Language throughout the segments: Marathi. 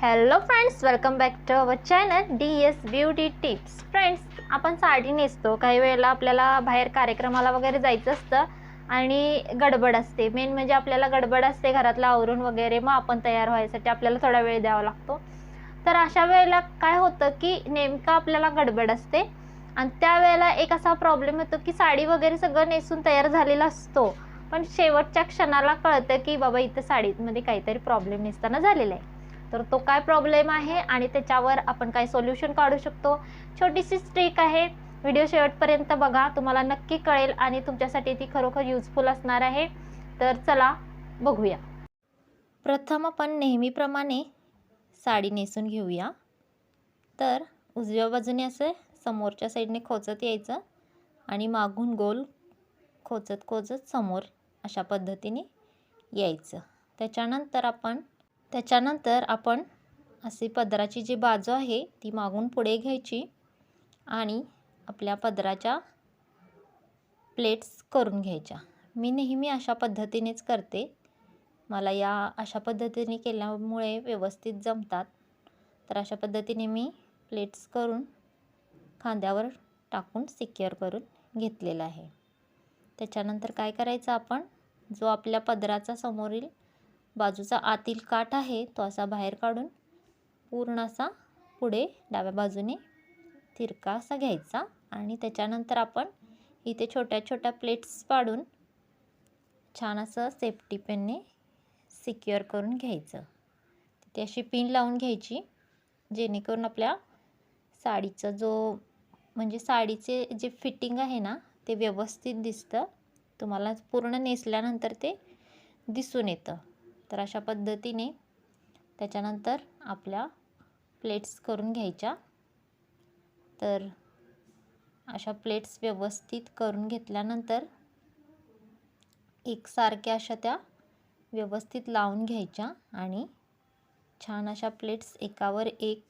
Hello friends welcome back to our channel D S beauty tips friends आपण साडी नेसतो काही वेळेला आपल्याला बाहेर कार्यक्रमाला वगैरे जायचं असतं आणि गडबड असते. मेन म्हणजे आपल्याला गडबड असते घरातलं आवरून वगैरे मग आपण तयार व्हायसाठी आपल्याला थोडा वेळ द्यावा लागतो. तर अशा वेळेला काय होतं की नेमकं आपल्याला गडबड असते आणि त्यावेळेला एक असा प्रॉब्लेम येतो की साडी वगैरे सगळं नेसून तयार झालेला असतो. पण शेवटच्या क्षणाला कळतं की बाबा इथं साडीमध्ये काहीतरी प्रॉब्लेम नेसताना झालेला आहे. तर तो काय प्रॉब्लेम आहे आणि त्याच्यावर आपण काय सोल्युशन काढू शकतो? छोटीशी ट्रिक आहे. व्हिडिओ शेवटपर्यंत बघा. तुम्हाला नक्की कळेल आणि तुमच्यासाठी ती खरोखर युजफुल असणार आहे. तर चला बघूया. प्रथम आपण नेहमीप्रमाणे साडी नेसून घेऊया. तर उजव्या बाजूने असं समोरच्या साईडने खोचत यायचं आणि मागून गोल खोचत खोचत समोर अशा पद्धतीने यायचं. त्याच्यानंतर आपण त्याच्यानंतर आपण अशी पदराची जी बाजू आहे ती मागून पुढे घ्यायची आणि आपल्या पदराच्या प्लेट्स करून घ्यायच्या. मी नेहमी अशा पद्धतीनेच करते. मला या अशा पद्धतीने केल्यामुळे व्यवस्थित जमतात. तर अशा पद्धतीने मी प्लेट्स करून खांद्यावर टाकून सिक्युअर करून घेतलेला आहे. त्याच्यानंतर काय करायचं आपण? जो आपल्या पदराचा समोरील बाजूचा आतील काठ आहे तो असा बाहेर काढून पूर्ण असा पुढे डाव्या बाजूने तिरका असा घ्यायचा आणि त्याच्यानंतर आपण इथे छोट्या छोट्या प्लेट्स पाडून छान असं सेफ्टी पेनने सिक्युअर करून घ्यायचं. तिथे अशी पिन लावून घ्यायची जेणेकरून आपल्या साडीचा जो म्हणजे साडीचे जे फिटिंग आहे ना ते व्यवस्थित दिसतं. तुम्हाला पूर्ण नेसल्यानंतर ते दिसून येतं. तर अशा पद्धतीने त्याच्यानंतर आपल्या प्लेट्स करून घ्यायच्या. तर अशा प्लेट्स व्यवस्थित करून घेतल्यानंतर एकसारख्या अशा त्या व्यवस्थित लावून घ्यायच्या आणि छान अशा प्लेट्स एकावर एक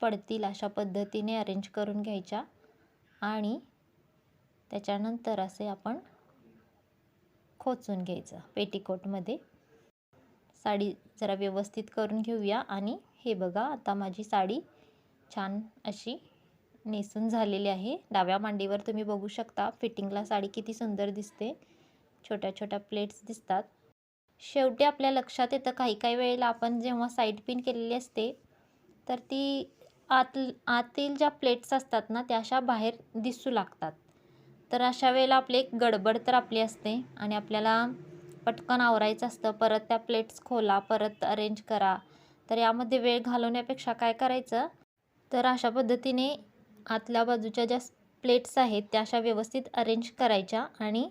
पडतील अशा पद्धतीने अरेंज करून घ्यायच्या आणि त्याच्यानंतर असे आपण खोचून घ्यायचं पेटीकोटमध्ये. साडी जरा व्यवस्थित करून घेऊया. आणि हे बघा आता माझी साडी छान अशी नेसून झालेली आहे. डाव्या मांडीवर तुम्ही बघू शकता फिटिंगला साडी किती सुंदर दिसते. छोट्या छोट्या प्लेट्स दिसतात. शेवटी आपल्या लक्षात येतं काही काही वेळेला आपण जेव्हा साईड पिन केलेली असते तर ती आत आतील ज्या प्लेट्स असतात ना त्या अशा बाहेर दिसू लागतात. तर अशा वेळेला आपली एक गडबड तर आपली असते. आणि आपल्याला पटकन आवरायचं असतं. परत त्या प्लेट्स खोला परत अरेंज करा. तर यामध्ये वेळ घालवण्यापेक्षा काय करायचं? तर अशा पद्धतीने आतल्या बाजूच्या ज्या प्लेट्स आहेत त्या अशा व्यवस्थित अरेंज करायच्या आणि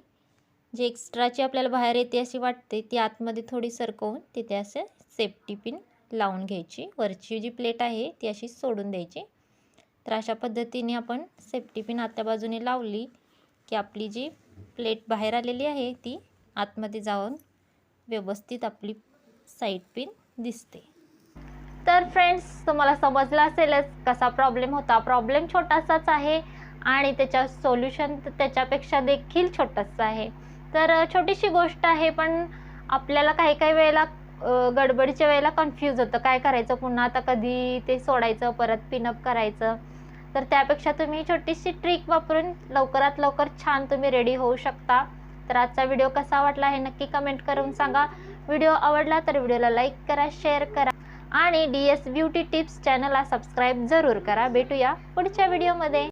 जे एक्स्ट्राची आपल्याला बाहेर येते अशी वाटते ती आतमध्ये थोडी सरकवून तिथे असे सेफ्टी पिन लावून घ्यायची. वरची जी प्लेट आहे ती अशी सोडून द्यायची. तर अशा पद्धतीने आपण सेफ्टी पिन आतल्या बाजूने लावली की आपली जी प्लेट बाहेर आलेली आहे ती आतमध्ये जाऊन व्यवस्थित आपली साईड पिन दिसते. तर फ्रेंड्स तुम्हाला समजलं असेलच कसा प्रॉब्लेम होता. प्रॉब्लेम छोटासाच आहे आणि त्याच्या सोल्युशन त्याच्यापेक्षा देखील छोटंसं आहे. तर छोटीशी गोष्ट आहे पण आपल्याला काही काही वेळेला गडबडीच्या वेळेला कन्फ्यूज होतं. काय करायचं पुन्हा? आता कधी ते सोडायचं परत पिनअप करायचं. तर त्यापेक्षा तुम्ही छोटीशी ट्रिक वापरून लवकरात लवकर छान तुम्ही रेडी होऊ शकता. तर आजचा व्हिडिओ कसा वाटला हे नक्की कमेंट करून सांगा. व्हिडिओ आवडला तर व्हिडिओला लाईक करा शेअर करा आणि डी एस ब्युटी टिप्स चॅनलला सबस्क्राईब जरूर करा. भेटूया पुढच्या व्हिडिओमध्ये